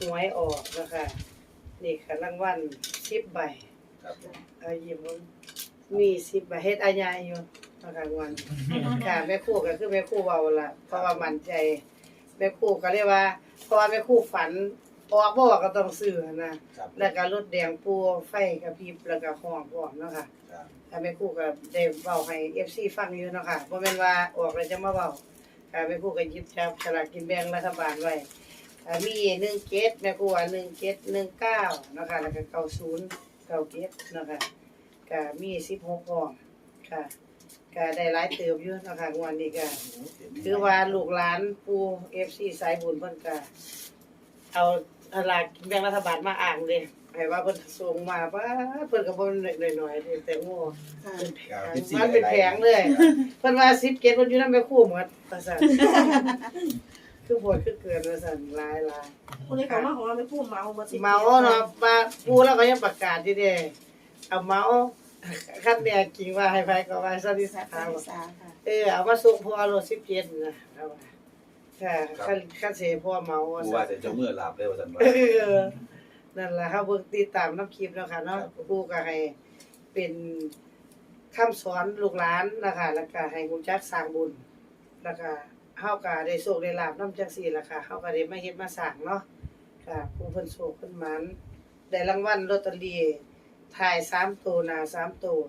หวยออกนะคะนี่ค่ะรางวัลสิบใบครับผมเอายิ้มว่ามีสิบใบเฮ็ดอาญาอยู่นะคะรางวัลค่ะแม่ครู่ก็คือแม่ครู่เว้าล่ะเพราะว่ามั่นใจแม่ครู่ก็เรียกว่าเพราะว่าแม่ครู่ฝันออกบ่ออกก็ต้องซื้อนะครับแล้วก็รถแดงปูไฟกระพริบแล้วก็ห้องพร้อมเนาะค่ะ ครับถ้าแม่ครู่ก็ได้เว้าให้ FC ฟังอยู่เนาะค่ะบ่แม่นว่าออกแล้วจะมาเว้าค่ะแม่ครู่ก็หยิบจับฉลากกินแบ่งรัฐบาลไว้ อ่ามี17แม่ครู่ว่า17 19เนาะค่ะแล้วก็90 97เนาะค่ะก็มี16ห้องค่ะก็ได้หลายเติบอยู่เนาะค่ะงวดนี้ก็คือว่าลูกหลานปู่เอฟซีสายบุญเพิ่นก็เอาสลากกินแบ่งรัฐบาลมาอ่างเลยให้ว่าเพิ่นส่งมาว่าเพิ่นก็บ่น้อยๆเด้แต่โง่ค่ะเพิ่นแพงมันเป็นแผงเลยเพิ่นว่า10เกตเพิ่นอยู่นำไปคู่หมดว่าซั่น คือโหดคือเกินว่าซั่นหลายคนนี้เขามาของเราไม่พูดเมามาสิๆเมาเนาะว่าปู่แล้วก็ยังประกาศอยู่เด้เอาเมาคันแดกจริงว่าให้ไผก็ว่าซะที่สาสาขาขาสาค่ะเออเอามาส่งพ่อรถ17นะเอาว่าค่ะคันคันเสพ่อเมาว่ากูซั่ว่านจะเจ้ามือหลับเลยว่าซั่นว่าเออนั่นล่ะครับเบิ่งติดตามน้ำคลิปแล้วค่ะเนาะครับครูก็ให้เป็นคำสอนลูกหลานนะคะแล้วก็ให้รู้จักสร้างบุญแล้วก็ เฮาก็ได้โชคได้ลาบนำจังซี่ล่ะค่ะเฮาก็ได้มาเฮ็ดมาสร้างเนาะค่ะผู้เพิ่นโชคเพิ่นหมันได้รางวัลลอตเตอรี่ถ่าย3ตัวหน้า3ตัว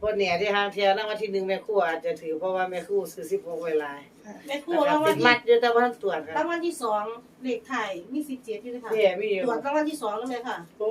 บ่แน่ที่ทางเที่ยรางวัลที่หนึ่งแม่ครูอาจจะถือเพราะว่าแม่ครูซื้อ16ไว้หลายแม่ครูนะราคะงวัเป็ลนที่มัดอยู่แต่ว่าท่านตรวจราค่ะงวัลที่สองเลขไทยมีสิบเจ็ดอยู่เลยค่ะเนี่ยมีอยู่ตรวจรางวัลที่สองแล้วไหมค่ะ โอ้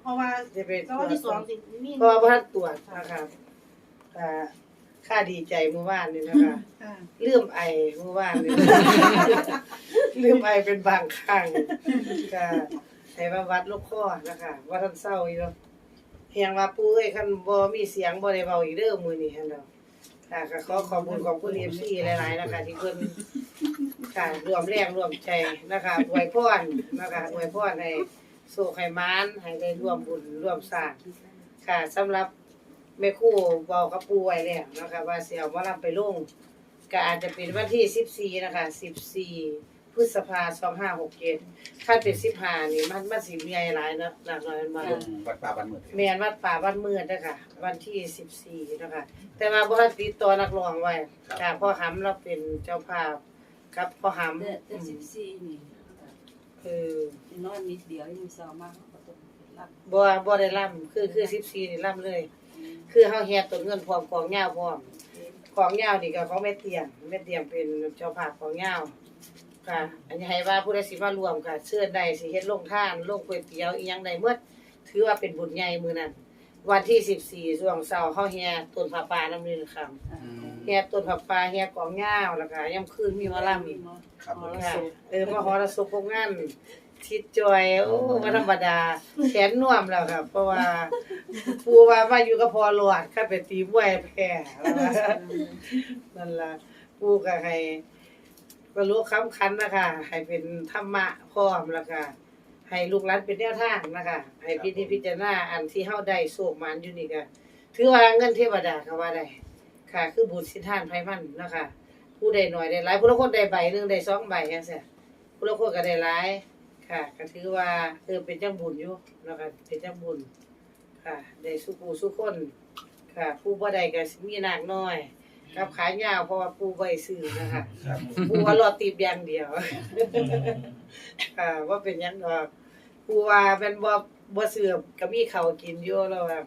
เพราะว่าจะเป็นรางวัลที่สองสิมีเพราะว่าท่านตรวจนะครับอ่า ค่าดีใจเมื่อวานนี่นะคะค่ะลืมไอเมื่อวานนี่ลืมไอเป็นบางครั้งก็ให้มาวัดลูกข้อนะคะว่าท่านเศร้าอยู่เนาะเพียงว่าปู่เอ้ยคันบ่มีเสียงบ่ได้เว้าอีกเด้อมื้อนี้หั่นดอกค่ะก็ขอขอบคุณขอบคุณ FC หลาย ๆ นะคะ ที่เพิ่นค่ะรวมแรงรวมใจนะคะอวยพรนะคะอวยพรให้โชคให้มานให้ได้ร่วมบุญร่วมสร้าง ค่ะสำหรับ แม่ครู่เว้ากับปู่ไว้แล้วนะคะว่าสิเอามารับไปลงก็อาจจะเป็นวันที่14นะคะ14พฤษภาคม2567ถ้าเป็น15นี่มันมันสิใหญ่หลายเนาะหลักน้อยมันมา วัดป่าบ้านเมืองแม่นวัดป่าบ้านมืดเด้อค่ะวันที่14นะคะแต่ว่าบ่ทันติดต่อนักร้องไว้ค่ะพ่อหำเราเป็นเจ้าภาพกับพ่อหำเดือนสิบสี่นี่คือนอนนิดเดียวยังเศร้ามากเขาก็ต้องรับบ่บ่ได้ล่ำคือคือ14นี่ล่ำเลย คือเฮาแฮ็ดต้นเงินพร้อมของยาวพร้อมของยาวนี่ก็ของแม่เตียงแม่เตียงเป็นเจ้าภาพของยาวค่ะ อันนี้ให้ว่าผู้ใดสิมารวมค่ะเชิญได้สิเฮ็ดลงทานลงก๋วยเตี๋ยวอีหยังได้หมดถือว่าเป็นบุญใหญ่มื้อนั้นวันที่14ช่วงเช้าเฮาแห่ต้นผ้าป่านำนี่ค่ะแห่ต้นผ้าป่าแห่กองยาวแล้วก็ยามคืนมีหมอลำอีกครับผมค่ะเออมหรสพโรงงาน ทิดจอยโอ้บ่ธรรมดาแขนน่วมแล้วครับ เพราะว่าปูว่ามาอยู่กับพอหลอดข้าไปตีมวยแพ้แล้วว่านั่นล่ะปูก็ให้บรรลุคำคันนะคะให้เป็นธรรมะพร้อมแล้วก็ให้ลูกหลานเป็นแนวทางนะคะให้พิจิตรพิจารณาอันที่เฮาได้โศกมันอยู่นี่ก็ถือว่าเงินเทวดาก็ว่าได้ค่ะ คือบุญสิทธานไผมันนะคะผู้ใดหน่อยได้หลายผู้ละคนได้ใบหนึงได้สองใบจังซี่ผู้ละคนก็ได้หลาย ค่ะ ก็ถือว่าเออเป็นจังบุญอยู่นะคะเป็นจังบุญ ค่ะได้สู้ผู้สู้คน ค่ะ ผู้บ่ได้ก็สิมีนากน้อย กับขายาวเพราะว่าผู้บ่ได้ซื้อนะคะครับผู้ว่ารอตีบอย่างเดียว ค่ะว่าเป็นหยังดอกผู้ว่าเป็นบ่บ่ซื้อก็มีข้าวกินอยู่แล้วว่า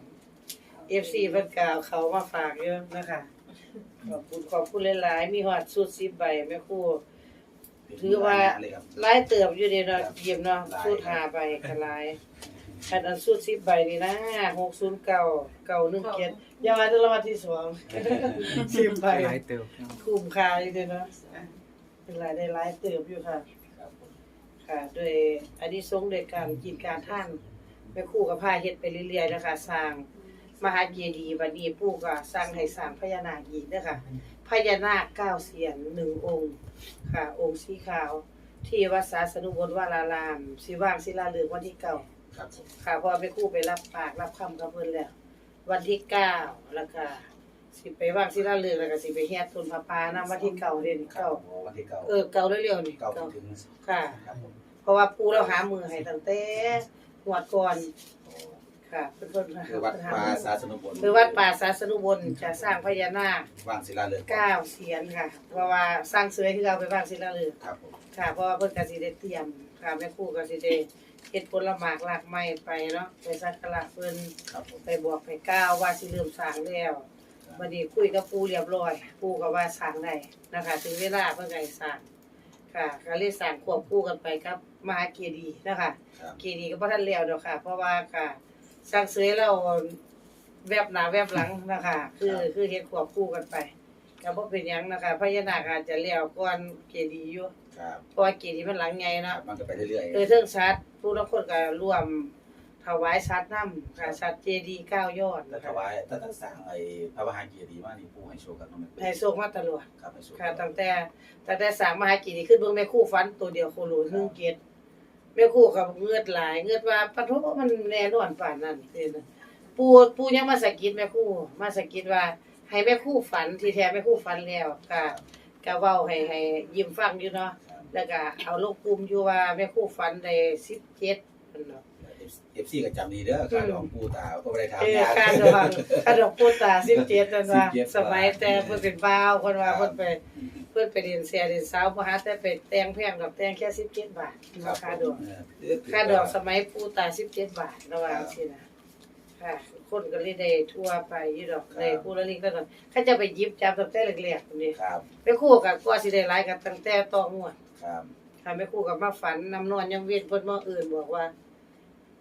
FC เพิ่นก็เอาเขาวมาฝากอยู่นะคะขอบคุณขอบคุณหลายๆมีฮอดสุด10ใบแม่ครู ถือว่าเลยครับหลายเติบอยู่เด้เนาะครับเยี่ยมเนาะหลายสุด5ใบก็หลายอันอันสุด10ใบนี่นะ609 917อย่าว่าแต่รางวัลที่2 10ใบหลายเติบเนาะคุ้มค่าอยู่เด้เนาะเป็นหลายได้หลายเติบอยู่ค่ะครับผมค่ะด้วยอันนี้ทรงส์ด้วยการกินการท่านแม่ครู่กับพาเฮ็ดไปเรื่อยๆนะคะสร้างมหาเจดีย์บัดนี้ปู่ก็สร้างให้สร้างพญานาคอีกเด้อค่ะ พญานาคเก้าเสียนหนึ่งองค์ ค่ะ องค์สีขาว ที่วัดสาสนุบลวารารามสิว่างศิลาฤกษ์วันที่เก้าครับผมค่ะเพอไปครู่ไปรับปากรับคำกับเพิ่นแล้ว วันที่เก้าแล้วก็สิไปว่างศิลาฤกษ์แล้วก็สิไปเฮ็ดทุนพระปานำวันที่เก่าเด่นครัเก่าบวันที่เก้าเออเก่าเร็วๆนี่เก้าเก่าถึงค่ะ ครับผมเพราะว่าปูเราหามือให้ตั้งแต่งวดก่อนโอ้ ค่ะเพิ่นๆคือวัดป่าศาสนบนคือวัดป่าศาสนุบลจะสร้างพญานาคว่างศิลาเรือนเก้าเสียนค่ะ เพราะว่าสร้างเสือที่เราไปว่างศิลาฤกษ์ครับผมค่ะ เพราะว่าเพิ่นก็สิได้เตรียมค่ะแม่ครูก็สิได้เฮ็ดผลหมากหลากไม้ไปเนาะไปสักการะเพิ่นครับผมไปบอกไปกล่าวว่าสิเริ่มสร้างแล้วบัดนี้คุยกับปู่เรียบร้อยปู่ก็ว่าสร้างได้นะคะ ถึงเวลาเพิ่นก็ให้สร้างค่ะก็เลยสร้างควบคู่กันไปกับมหาเจดีย์นะคะครับเจดีย์ก็บ่ทันแล้วดอกค่ะ เพราะว่าค่ะ สร้างเสยเราแวบหน้าแวบหลังนะคะ คือคือเฮ็ดควบคู่กันไปก็บ่เป็นหยังนะคะพญานาคอาจจะแล้วก่อนเจดีย์อยู่ครับเพราะว่าเจดีย์มันหลังใหญ่ครัเนาะบมันก็ไปเรื่อยเออเทิงชัดผู้ละคนก็ร่วมถวายชัดน้ำค่ะชัดเจดีย์เก้ายอดๆแล้วถวายถ้าตั้งสร้างไอ้พระมหาเกียรติมานี่ผู้ให้โชคกันเนาะแม่ให้ส่งมาตลอด ครับให้โชคค่ะตั้งแต่ตั้งแต่สร้างมหากิจขึ้นเบิ่งแม่ครู่ฟันตัวเดียวโคโลหนึ่งเกตแม่ครู่กับเงือดหลาย เงือดว่าปะโทมันแน่นอนปานนั้นนี่นะปูปูยังมาสะกิดแม่ครู่มาสะกิดว่า ให้แม่ครู่ฝันที่แท้แม่ครู่ฝันแล้วก็ก็เว้าให้ให้ยิ้มฟังอยู่เนาะครับแล้วก็เอาลงกลุ่มอยู่ว่าแม่ครู่ฝันได้17นั่นเนาะเอฟซีก็จำดีเด้อค่าดองปูตาก็บ่ได้ถามเออยากค่าดอกค่าดอกปูตา17นั่นว่า17สมัยแต่เพิ่นเป็นบ่าวเพิ่นว่าเพิ่นไปเพื่อนไปเรียนเสียเรียนสาวบ่หาแต่ไปแต่งแพงดอกแต่งแค่17บาทครับค่าดอกเออค่าดอกสมัยปู่ตา17บาทระหว่างสินะค่ะ คนก็เลยได้ทั่วไปอยู่ดอกได้ผู้ละลิกละดอกเขาจะไปหยิบจับตั้งแต่แรกๆพุ่นนี่ครับไปคู่กับกว่าสิได้หลายกันตั้งแต่ต่องวดครับค่ะแม่ครู่กับมาฝันนำนอนยังเวียนเพิ่นมาอื่นบอกว่า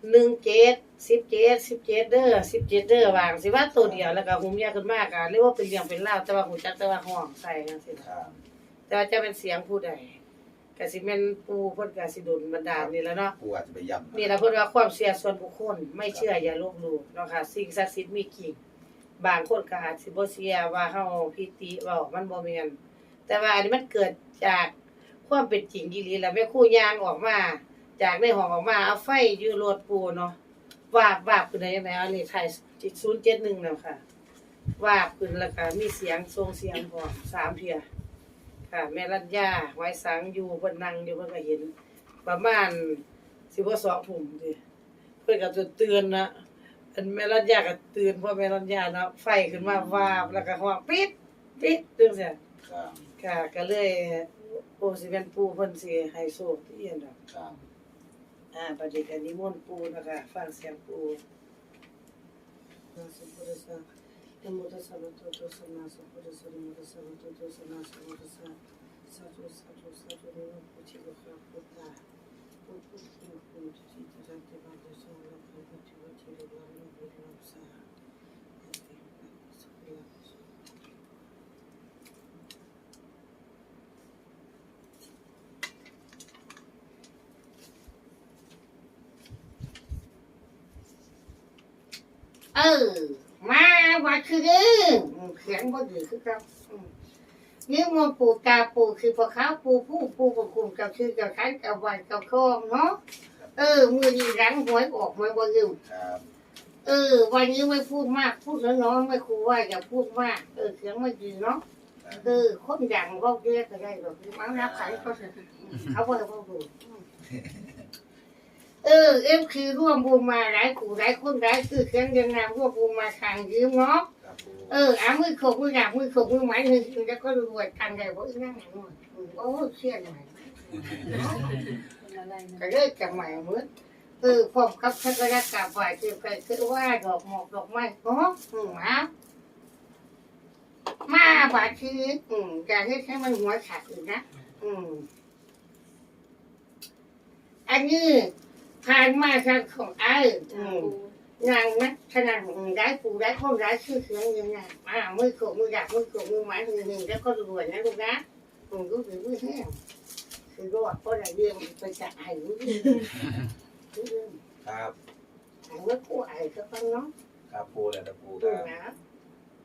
1เจ็ด17 17เด้อ17เด้อวางสิว่าตัวเดียวแล้วก็หุมยาขึ้นมากอะเรียกว่าเป็นเรื่องเป็นราวแต่ว่าหูจักแต่ว่าห้องใส่จังซี่นะครับ แต่ว่าจะเป็นเสียงผู้ใดก็สิแม่นปูเพิ่นก็สิดลบันดาลนี่แหล้วเนาะปูอาจจะไปย้ำนี่ล่ะเพิ่นว่าความเชื่อส่วนบุคคล ไม่เชื่ออย่าลบหลู่เนาะค่ะ สิ่งศักดิ์สิทธิ์มีจริงบางคนก็อาจสิบ่เชื่อว่าเฮาพิติเว้ามันบ่แม่นแต่ว่าอันนี้มันเกิดจากความเป็นจริงอีหลีแล้วแม่ครูย่างออกมา จากในห้องออกมาเอาไฟอยู่รถปูเนาะวาบวาบขึ้นได้ไหมอันนี้ไทย071แล้วค่ะวาบขึ้นแล้วก็มีเสียงทรงเสียงพร้อมสามเทื่อ ค่ะแม่รัญญาไว้สังอยู่เพิ่นนั่งอยู่เพิ่นก็เห็น ประมาณสิบ่สองทุ่มสิเพิ่นก็จะเตือนนะอันแม่รัญญาก็เตือนเพราะแม่รัญญาเนาะไฟขึ้นมาวาบแล้วก็ฮ้องปิดปิดจังซี่ครับค่ะก็เลยโอ้สิเป็นปู่เพิ่นสิให้โชคที่อันดอกครับอ่าบัดนี้ก็นิมนต์ปู่นะคะฟังเสียงปู่นะสุพุทธะนะโมตัสสะภะคะวะโตอะระหะโตสัมมาสัมพุทธัสสะนะโมตัสสะภะคะวะโตอะระหะโตสัมมาสัมพุทธัสสะสาธุสาธุสาธุนะโมพุทธิวะคะพุทธาพุทธิวะพุทธิจิตตัง เตบาตุสังละภะพุทธิวะจิริวะนะพุทธิวะสาสุขะเออ มาวัดคือเด้อเสียงบ่ดีคือครับอืมนี่มันปูกาปูคือพอเขาปูผู้ปูประคุมกับคือกับขันกับวันกับคองเนาะเออ มือดีหลังหวยออกมาบ่ลืมเออ วันนี้ไม่พูดมาก พูดน้อยๆไม่ครูว่าอย่าพูดมาก เออเสียงไม่ดีเนาะเออคนดังก็เรียกก็ได้หรอกมันรับขันก็เถอะเขาบ่ได้บ่ดู ออเอฟคือร่วมบุญมาหลายกูหลายคนหลายคือเสียงยังนำร่วมบุญมาทางยืมเนาะครับปูเอออามือขกมือหนักมือขกมือไม้หนึ่งแล้วก็รวยกันได้บ่อีนั่งหนังหน่อยโอ้เชี่ยหน่อยเป็นอะไรนะก็เลิกจากใหม่มือเออพร้อมกับชักระกาบไหวคือไปคือว่าดอกหมอกดอกไม้อ๋ออืมฮะมาบาดชีวิตอืมอยากให้ให้มันหัวขาดอีกนะอืมอันนี้ ผ่านมาทางของไอ้อืมนางนักขนาดร้ายปูร้ายคนร้ายชื่อเสียงยังไงอ่ามือโขกมือดักมือโขกมือไม้มือหนึ่งแล้วก็รวยนะลูกนะอืมรู้สึกมือแห้งคือรอดเพราะอะไรเรื่องไปจากไอ้รู้เรื่องครับไอ้เมื่อกู้ไอ้ก็ต้องเนาะครับปูแล้วแต่ปูคดูรับนะ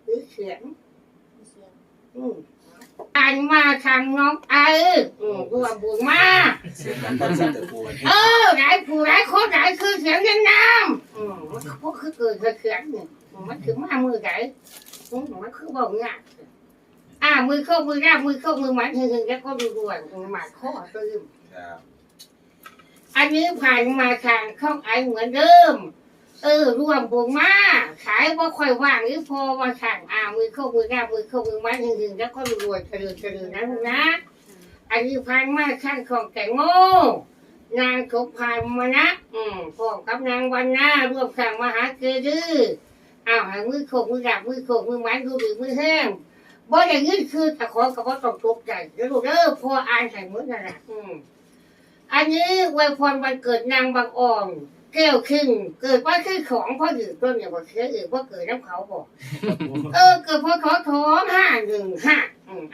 หรือเสียงอืมอ่า นมาทางน้องไอ้อืมกูว่าบุญมาเสียงดังต้นสัตว์แต่ปูมันเออหลายผู้หลายคนหลายคือเสียงยังงามอืมมันก็คือเกิดเสียงเนี่ยมันคือมามือไหนอืมมันคือบอกงานอ่ามือเข้ามือราบมือเข้ามือหมันหึงๆแล้วก็ดูด่วนหมาข้อตืมครับอันนี้ผ่านมาทางช่องไอเหมือนเดิม เออรวมบุญมา ขายว่าค่อยว่างหรือพอว่าทางอ่ามือเข้ามือราบมือเข้ามือหมันหึงๆแล้วก็ดูด่วนเฉลิมเฉลิมนะลูกนะอันนี้ผ่านมาข้างของแตงโมนางสมพานมานะอืมพร้อมกับนางวันนาร่วมสั่งมหาเกดืออ้าวหามือโขกมือดับมือโขกมือไม้ดูดีมือแห้งบ่อย่างนี้คือตะขอกับว่าต้องตกใจเดี๋ยวลูกเด้อพออ่านใส่มือนั่นแหละอืมอันนี้ไวยพรวันเกิดนางบางอ่อน แก้วขึ้นเกิดว่าคือของพ่ออยู่ต้นเนี่ยว่าเชื่ออื่นว่าเกิดน้ำเขาบอก เออเกิดพ่อขอท้องห้าหนึ่งห้า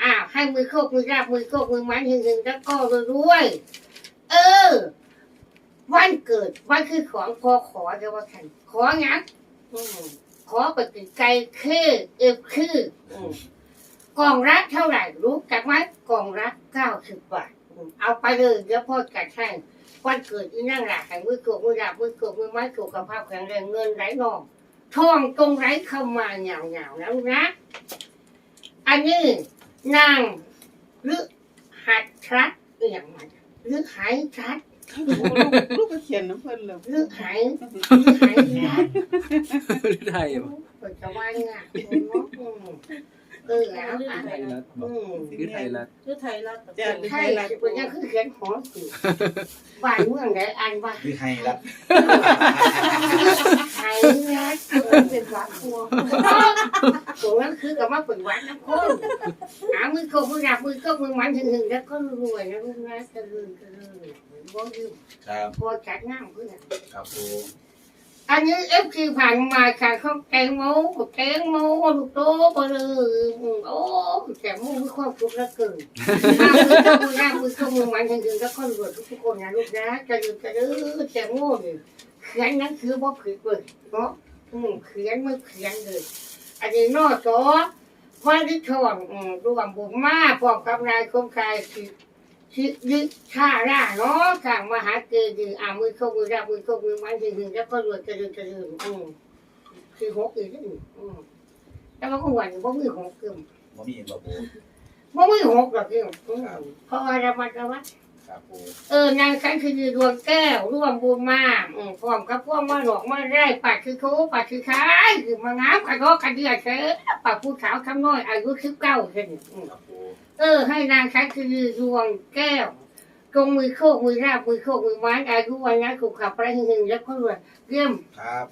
อ้าวให้มือโคกมือราบมือโคกมือไม้หนึ่งหนึ่งแล้วก็รวย เออ วันเกิดวันคือของพ่อขอเดี๋ยวว่าฉันของั้นขอไปติดไกลคือเอฟคือกองรักเท่าไหร่รู้จักไหมกองรักเก้าสิบบาทเอาไปเลยเดี๋ยวพ่อจัดให้ วันเกิดอีนั่งหล่ะให้มือโคกมือราบมือโคกมือไม้สุขภาพแข็งแรงเงินไหลนองทองตรงไรเข้ามาเหงาเหงาๆนะลูกนะ อันนี้นางหรือหัดทรัดอหย่างมันหรือหายทรัดลูกก็เขียนน้ำเพิ่นเลยหรือหายหรือหายทรัดไทยบ่เปิดจะว่าง่ายอืมเออแล้วอะไทยรัฐบ่อืมคือไทยรัฐชื่อไทยรัฐจ้ะใช่เป็นยังคือเขียนหอมสิบ้านเมืองไหนอ่านว่าคือให้รัดหายทรัดเป็นวัดตัวตัวนั้นคือกับว่าเป็นวัดน้ำข้นหามือโกมือหนักมือก็มือมันถึงถึงแล้วก็รวยนะลูกนะจะลืมจะลืมบ่ลืมครับพอจัดงานเพื่อน ครับปู อันนี้เอฟซีผ่านมาค่ะเขาแตงโมแตงโมลูกโตไปเลยโอ้แตงโมมีความสุขเหลือเกินหามือก็มือหนักมือก็มือมันถึงถึงแล้วก็รวยทุกคนนะลูกนะจะลืมจะลืมแตงโมนี่ยเขียนนั้นคือบ่ผิดเลยเนาะอืมเขียนไม่เขียนเลย อันนี้นอกจอพระที่ทองอืมรวมบุญมาพร้อมกับนายคมคาย สิสิยึดชาร่าเนาะข้างมหาเกดีอ่ามือเข้ามือรับมือเข้ามือมันถึงถึงแล้วก็รวยกระเดือกระเดืออืมคือหกอีกอืมแต่ว่าก็หวนบ่มีหกเกึมบ่มีบ่ปูบ่มีหกหรอกเกึมเพราะว่าระมัดระวังครับปูเออนางคันคือดวงแก้วร่วมบุญมาอืมพร้อมกับพวกมาหลอกมาได้ปัดคือโคปัดคือขายคือมางามกระโดดกระเดือดเถอปัดผู้สาวคำน้อยอายุสิบเก้าเห็นครับปู เออ ให้นางคันคือดวงแก้วตรงมือโคกมือราบมือโคกมือไม้อายุวันนั้นถูกขับไปหนึ่งแล้วก็รวยเยี่ยมครับ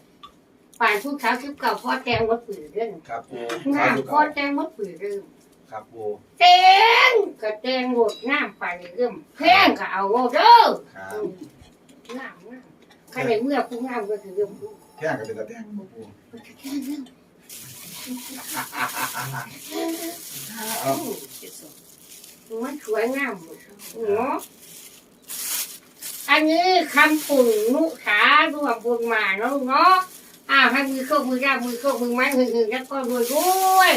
ป่านผู้สาวสิบเก้าพ่อแจงวัดปืนเรื่องครับปูงามพ่อแจงวัดปืนเรื่องครับปูแจงก็แจงหมดน้ำไปเรื่องแพงก็เอาเด้อครับงามงามใครในเมื่อผู้งามก็คือเรื่องผู้แค่ก็เป็นตะแตงบ่ปูเอา มันสวยงามเนาะอันนี้คำปุ่นนุขารวมบุญมาเนาะเนาะอ้าวให้มือเข้ามือราบมือเข้ามือไม้หึงๆแล้วก็รวยด้วย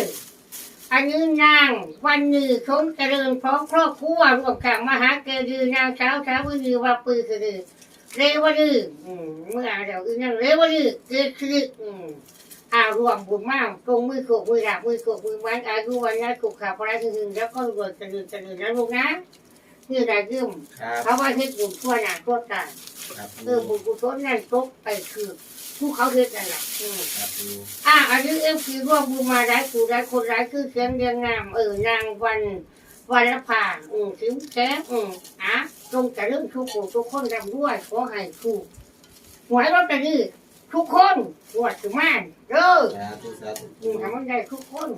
อันนี้นางวันนี้ชมเจริญพร้อมครอบครัวรวมกับมหาเกดือนางเช้าเช้าวิญว่าปือคือเรวดืออืมเมื่อเดี๋ยวอีนั่งเรวดือเกิดคือ อืมอารวมบุญมากตรงมือโขกมือดับมือโขกมือมันอายุวันนั้นถูกขาพระถึงแล้วก็รวยจะดืนจะดืนนะลูกนะนี่ได้ยืมครับเขาว่าเฮ็ดบุญทั่วหน้าทั่วตาครับเอปูอบุญกุศลนั่นตกไปคือผู้เขาเฮ็ดนั่นแหละอืมครับปูอะอันนี้เอ็มพีร่วมบุญมาได้กูได้คนร้ายคือเสียงเรียงงามเออนางวันวันละผ่าอืมถึงแก้อืมอะตรงจะเรื่องทุกคนทุกคนรำด้วยขอให้ถูกหวยรถตะนี่ ทุกคนหวดถึงม่านเด้อสาธุสาธุ อืมทำมันได้ทุกคน